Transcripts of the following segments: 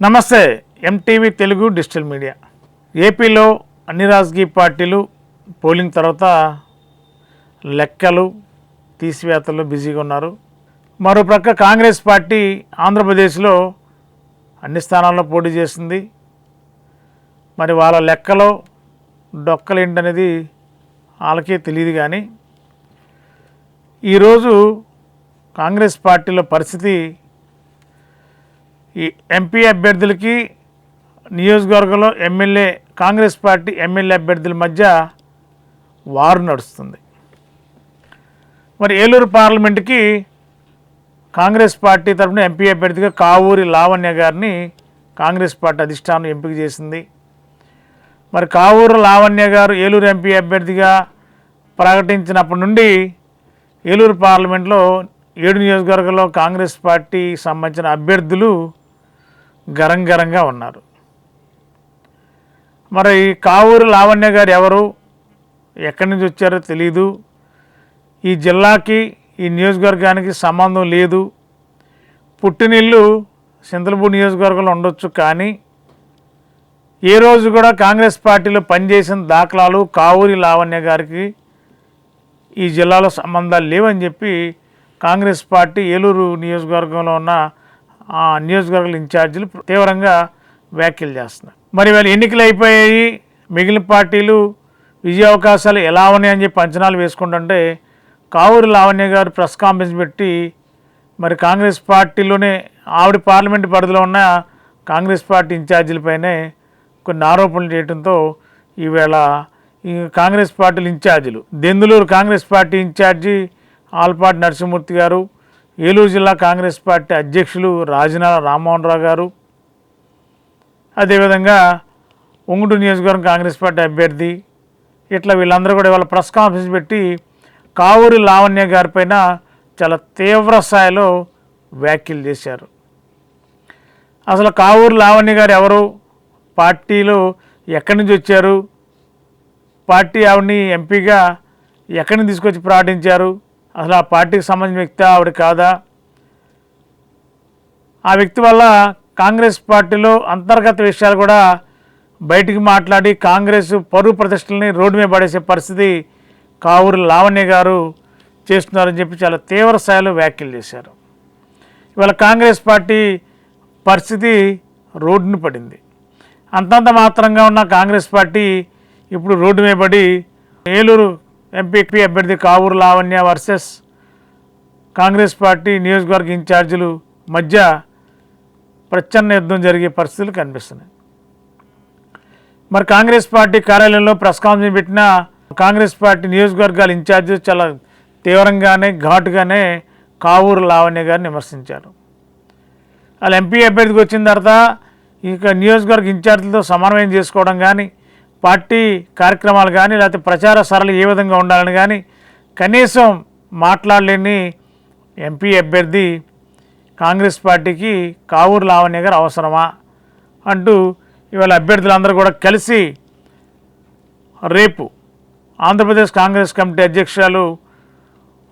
నమస్తే MTV Telugu digital media. ఏపీలో అన్ని రాజకీయ పార్టీలు పోలింగ్ తర్వాత లెక్కలు తీసివేతలు బిజీగా ఉన్నారు. మరోప్రక్క కాంగ్రెస్ పార్టీ ఆంధ్రప్రదేశ్లో అన్ని స్థానాల్లో పోటీ చేసింది మరి వాళ్ళ లెక్కలో డొక్కలు ఏంటనేది వాళ్ళకే తెలియదు కానీ ఈరోజు కాంగ్రెస్ పార్టీలో పరిస్థితి ఈ ఎంపీ అభ్యర్థులకి నియోజకవర్గంలో ఎమ్మెల్యే కాంగ్రెస్ పార్టీ ఎమ్మెల్యే అభ్యర్థుల మధ్య వారు నడుస్తుంది. మరి ఏలూరు పార్లమెంట్కి కాంగ్రెస్ పార్టీ తరఫున ఎంపీ అభ్యర్థిగా కావూరి లావణ్య గారిని కాంగ్రెస్ పార్టీ అధిష్టానం ఎంపిక చేసింది. మరి కావూరు లావణ్య గారు ఏలూరు ఎంపీ అభ్యర్థిగా ప్రకటించినప్పటి నుండి ఏలూరు పార్లమెంట్లో ఏడు నియోజకవర్గంలో కాంగ్రెస్ పార్టీ సంబంధించిన అభ్యర్థులు గరంగరంగా ఉన్నారు. మరి ఈ కావూరు లావణ్య గారు ఎవరు? ఎక్కడి నుంచి వచ్చారో తెలీదు. ఈ జిల్లాకి ఈ నియోజకవర్గానికి సంబంధం లేదు. పుట్టినిల్లు సింతలపూడి నియోజకవర్గంలో ఉండొచ్చు కానీ ఏ రోజు కూడా కాంగ్రెస్ పార్టీలో పనిచేసిన దాఖలాలు కావూరి లావణ్య గారికి ఈ జిల్లాలో సంబంధాలు లేవని చెప్పి కాంగ్రెస్ పార్టీ ఏలూరు నియోజకవర్గంలో ఉన్న ఆ నియోజకవర్గాల ఇన్ఛార్జీలు తీవ్రంగా వ్యాఖ్యలు చేస్తున్నారు. మరి వీళ్ళు ఎన్నికలు అయిపోయాయి. మిగిలిన పార్టీలు విజయ అవకాశాలు ఎలా ఉన్నాయని చెప్పి అంచనాలు వేసుకుంటుంటే కావూరు లావణ్య గారు ప్రెస్ కాన్ఫరెన్స్ పెట్టి మరి కాంగ్రెస్ పార్టీలోనే ఆవిడ పార్లమెంట్ పరిధిలో ఉన్న కాంగ్రెస్ పార్టీ ఇన్ఛార్జీలపైనే కొన్ని ఆరోపణలు చేయడంతో ఈవేళ ఈ కాంగ్రెస్ పార్టీల ఇన్ఛార్జీలు దెందులూరు కాంగ్రెస్ పార్టీ ఇన్ఛార్జి ఆల్పాటి నరసింహమూర్తి గారు ఏలూరు జిల్లా కాంగ్రెస్ పార్టీ అధ్యక్షులు రాజనాల రామ్మోహన్ రావు గారు. అదేవిధంగా ఉంగుటూరు నియోజకవర్గం కాంగ్రెస్ పార్టీ అభ్యర్థి ఇట్లా వీళ్ళందరూ కూడా ఇవాళ ప్రెస్ కాన్ఫరెన్స్ పెట్టి కావూరి లావణ్య గారిపైన చాలా తీవ్ర స్థాయిలో వ్యాఖ్యలు చేశారు. అసలు కావూరు లావణ్య గారు ఎవరు? పార్టీలో ఎక్కడి నుంచి వచ్చారు? పార్టీ ఆవిడని ఎంపీగా ఎక్కడి నుంచి తీసుకొచ్చి ప్రకటించారు? అసలు ఆ పార్టీకి సంబంధించిన వ్యక్తి ఆవిడ కాదా? ఆ వ్యక్తి వల్ల కాంగ్రెస్ పార్టీలో అంతర్గత విషయాలు కూడా బయటికి మాట్లాడి కాంగ్రెస్ పరువు ప్రతిష్టలని రోడ్డు మీద పడేసే పరిస్థితి కావూరు లావణ్య గారు చేస్తున్నారని చెప్పి చాలా తీవ్ర స్థాయిలో వ్యాఖ్యలు చేశారు. ఇవాళ కాంగ్రెస్ పార్టీ పరిస్థితి రోడ్డును పడింది. అంతంత మాత్రంగా ఉన్న కాంగ్రెస్ పార్టీ ఇప్పుడు రోడ్డు మీద పడి ఏలూరు ఎంపీపీ అభ్యర్థి కావూరు లావణ్య వర్సెస్ కాంగ్రెస్ పార్టీ నియోజకవర్గ ఇన్ఛార్జీలు మధ్య ప్రచ్ఛన్న యుద్ధం జరిగే పరిస్థితులు కనిపిస్తున్నాయి. మరి కాంగ్రెస్ పార్టీ కార్యాలయంలో ప్రెస్ కాన్ఫరెన్స్ పెట్టిన కాంగ్రెస్ పార్టీ నియోజకవర్గాల ఇన్ఛార్జీలు చాలా తీవ్రంగానే ఘాటుగానే కావూరు లావణ్య గారిని విమర్శించారు. వాళ్ళ ఎంపీ అభ్యర్థికి వచ్చిన తర్వాత ఇక నియోజకవర్గ ఇన్ఛార్జీలతో సమన్వయం చేసుకోవడం కానీ పార్టీ కార్యక్రమాలు కానీ లేకపోతే ప్రచార సరళి ఏ విధంగా ఉండాలని కానీ కనీసం మాట్లాడలేని ఎంపీ అభ్యర్థి కాంగ్రెస్ పార్టీకి కావూరు లావణ్య గారు అవసరమా అంటూ ఇవాళ అభ్యర్థులందరూ కూడా కలిసి రేపు ఆంధ్రప్రదేశ్ కాంగ్రెస్ కమిటీ అధ్యక్షురాలు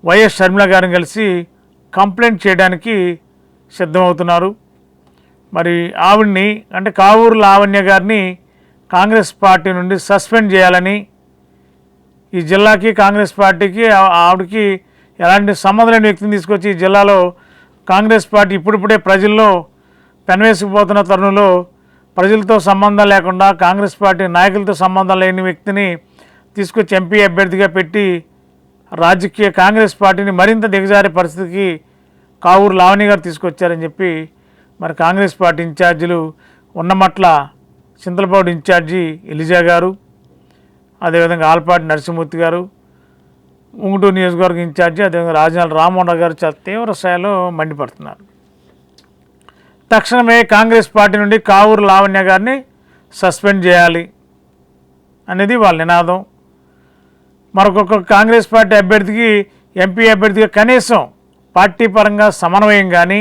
వైఎస్ షర్మిల గారిని కలిసి కంప్లైంట్ చేయడానికి సిద్ధమవుతున్నారు. మరి ఆవిడ్ని అంటే కావూరు లావణ్య గారిని కాంగ్రెస్ పార్టీ నుండి సస్పెండ్ చేయాలని ఈ జిల్లాకి కాంగ్రెస్ పార్టీకి ఆవిడకి ఎలాంటి సంబంధం లేని వ్యక్తిని తీసుకొచ్చి ఈ జిల్లాలో కాంగ్రెస్ పార్టీ ఇప్పుడిప్పుడే ప్రజల్లో పెనవేసుకుపోతున్న తరుణంలో ప్రజలతో సంబంధం లేకుండా కాంగ్రెస్ పార్టీ నాయకులతో సంబంధం లేని వ్యక్తిని తీసుకొచ్చి ఎంపీ అభ్యర్థిగా పెట్టి రాజకీయ కాంగ్రెస్ పార్టీని మరింత దిగజారే పరిస్థితికి కావూరు లావణి గారు తీసుకొచ్చారని చెప్పి మరి కాంగ్రెస్ పార్టీ ఇన్ఛార్జీలు ఉన్నమట్ల చింతలపాడు ఇన్ఛార్జి ఎలిజా గారు అదేవిధంగా ఆల్పాటి నరసింహమూర్తి గారు ఉంగుటూరు నియోజకవర్గం ఇన్ఛార్జి అదేవిధంగా రాజనాల రామ్మోహన్ గారు చాలా తీవ్ర స్థాయిలో మండిపడుతున్నారు. తక్షణమే కాంగ్రెస్ పార్టీ నుండి కావూరు లావణ్య గారిని సస్పెండ్ చేయాలి అనేది వాళ్ళ నినాదం. మరొక కాంగ్రెస్ పార్టీ అభ్యర్థికి ఎంపీ అభ్యర్థిగా కనీసం పార్టీ పరంగా సమన్వయం కానీ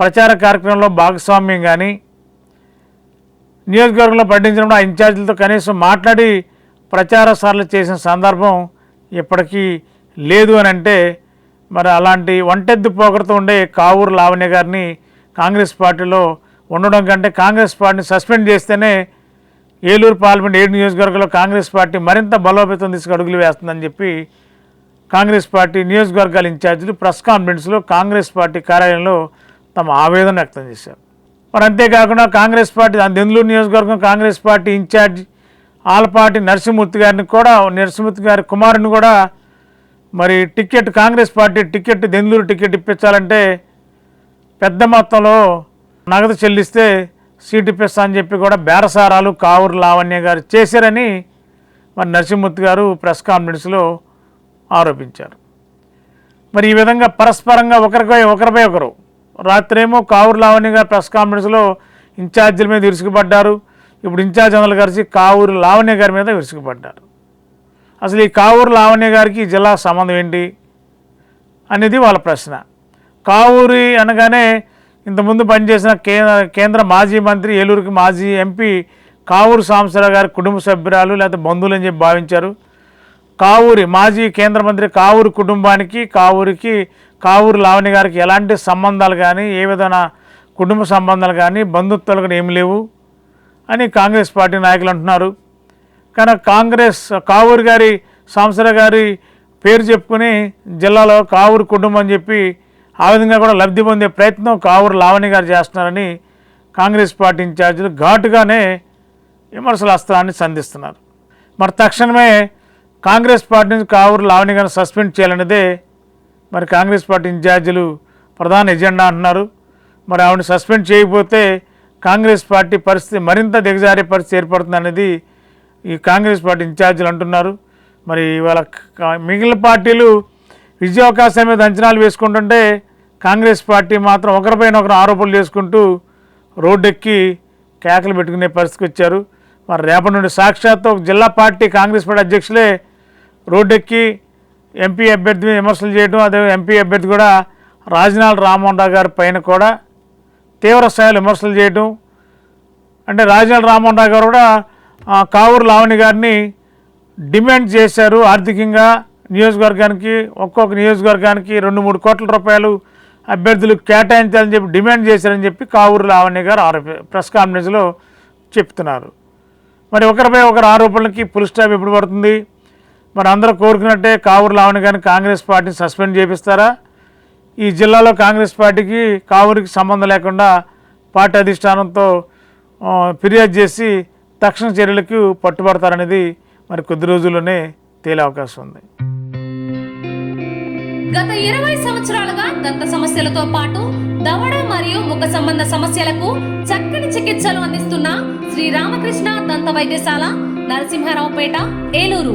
ప్రచార కార్యక్రమంలో భాగస్వామ్యం కానీ నియోజకవర్గంలో పట్టించినప్పుడు ఆ ఇన్ఛార్జీలతో కనీసం మాట్లాడి ప్రచార సార్లు చేసిన సందర్భం ఇప్పటికీ లేదు అని అంటే మరి అలాంటి ఒంటెద్దు పోకరతో ఉండే కావూరు లావణ్య గారిని కాంగ్రెస్ పార్టీలో ఉండడం కంటే కాంగ్రెస్ పార్టీని సస్పెండ్ చేస్తేనే ఏలూరు పార్లమెంట్ ఏడు నియోజకవర్గంలో కాంగ్రెస్ పార్టీ మరింత బలోపేతం తీసుకు అడుగులు వేస్తుందని చెప్పి కాంగ్రెస్ పార్టీ నియోజకవర్గాల ఇన్ఛార్జీలు ప్రెస్ కాన్ఫరెన్స్లో కాంగ్రెస్ పార్టీ కార్యాలయంలో తమ ఆవేదన వ్యక్తం చేశారు. మరి అంతేకాకుండా కాంగ్రెస్ పార్టీ దెందులూరు నియోజకవర్గం కాంగ్రెస్ పార్టీ ఇన్ఛార్జ్ ఆలపాటి నరసింహమూర్తి గారిని కూడా నరసింహమూర్తి గారి కుమారుని కూడా మరి ticket Congress party ticket Denduluru ticket ఇప్పించాలంటే పెద్ద మొత్తంలో నగదు చెల్లిస్తే సీట్ ఇప్పిస్తా అని చెప్పి కూడా బేరసారాలు కావూరు లావణ్య గారు చేశారని మరి నరసింహమూర్తి గారు ప్రెస్ కాన్ఫరెన్స్లో ఆరోపించారు. మరి ఈ విధంగా పరస్పరంగా ఒకరిపై ఒకరిపై ఒకరు రాత్రేమో కావూరు లావణ్య గారు ప్రెస్ కాన్ఫరెన్స్లో ఇన్ఛార్జీల మీద విరుసుకుపడ్డారు ఇప్పుడు ఇన్ఛార్జ్ అందరు కలిసి కావూరు లావణ్య గారి మీద విరుసుకుపడ్డారు. అసలు ఈ కావూరు లావణ్య గారికి జిల్లా సంబంధం ఏంటి అనేది వాళ్ళ ప్రశ్న. కావూరి అనగానే ఇంతకుముందు పనిచేసిన కేంద్ర కేంద్ర మాజీ మంత్రి ఏలూరుకి మాజీ ఎంపీ కావూరు సాంబశివరావు గారి కుటుంబ సభ్యురాలు లేకపోతే బంధువులు అని చెప్పి భావించారు. కావూరి మాజీ కేంద్ర మంత్రి కావూరు కుటుంబానికి కావూరికి కావూరు లావణ్య గారికి ఎలాంటి సంబంధాలు కానీ ఏ విధమైన కుటుంబ సంబంధాలు కానీ బంధుత్వాలు కానీ ఏమి లేవు అని కాంగ్రెస్ పార్టీ నాయకులు అంటున్నారు. కానీ కాంగ్రెస్ కావూరు గారి సాంసరావు గారి పేరు చెప్పుకుని జిల్లాలో కావూరు కుటుంబం అని చెప్పి ఆ విధంగా కూడా లబ్ధి పొందే ప్రయత్నం కావూరు లావణ్య గారు చేస్తున్నారని కాంగ్రెస్ పార్టీ ఇన్ఛార్జీలు ఘాటుగానే విమర్శల అస్త్రాన్ని సంధిస్తున్నారు. మరి తక్షణమే కాంగ్రెస్ పార్టీ నుంచి కావూరు లావణి గారిని సస్పెండ్ చేయాలనేదే మరి కాంగ్రెస్ పార్టీ ఇన్ఛార్జీలు ప్రధాన ఎజెండా అంటున్నారు. మరి ఆవిడని సస్పెండ్ చేయకపోతే కాంగ్రెస్ పార్టీ పరిస్థితి మరింత దిగజారే పరిస్థితి ఏర్పడుతుంది అనేది ఈ కాంగ్రెస్ పార్టీ ఇన్ఛార్జీలు అంటున్నారు. మరి ఇవాళ మిగిలిన పార్టీలు విజయావకాశం మీద అంచనాలు వేసుకుంటుంటే కాంగ్రెస్ పార్టీ మాత్రం ఒకరిపైన ఒకరు ఆరోపణలు చేసుకుంటూ రోడ్డెక్కి కేకలు పెట్టుకునే పరిస్థితికి వచ్చారు. మరి రేపటి నుండి సాక్షాత్తు ఒక జిల్లా పార్టీ కాంగ్రెస్ పార్టీ అధ్యక్షులే రోడ్డెక్కి ఎంపీ అభ్యర్థి మీద విమర్శలు చేయడం అదే ఎంపీ అభ్యర్థి కూడా రాజనాల రామ్మోహన్ రావు గారి పైన కూడా తీవ్ర స్థాయిలో విమర్శలు చేయడం. అంటే రాజనాల రామ్మోహన్ రావు గారు కూడా కావూరు లావణి గారిని డిమాండ్ చేశారు ఆర్థికంగా. నియోజకవర్గానికి ఒక్కొక్క నియోజకవర్గానికి రెండు మూడు కోట్ల రూపాయలు అభ్యర్థులు కేటాయించాలని చెప్పి డిమాండ్ చేశారని చెప్పి కావూరు లావణ్య గారు ఆరోపి ప్రెస్ కాన్ఫరెన్స్లో చెప్తున్నారు. మరి ఒకరిపై ఒకరు ఆరోపణలకి పులిస్టాప్ ఎప్పుడు పడుతుంది? మరి అందరూ కోరుకున్నట్టే కావూరు లావణ్య గారిని కాంగ్రెస్ పార్టీని సస్పెండ్ చేపిస్తారా? ఈ జిల్లాలో కాంగ్రెస్ పార్టీకి కావూరికి సంబంధం లేకుండా పార్టీ అధిష్టానంతో ఫిర్యాదు చేసి తక్షణ చర్యలకు పట్టుబడతారనేది మరి కొద్ది రోజుల్లోనే తేలే అవకాశం ఉంది. గత ఇరవై సంవత్సరాలుగా దంత సమస్యలతో పాటు దవడ మరియు ముఖ సంబంధ సమస్యలకు చక్కని చికిత్సలు అందిస్తున్న శ్రీ రామకృష్ణ దంత వైద్యశాల నరసింహారావుపేట ఏలూరు.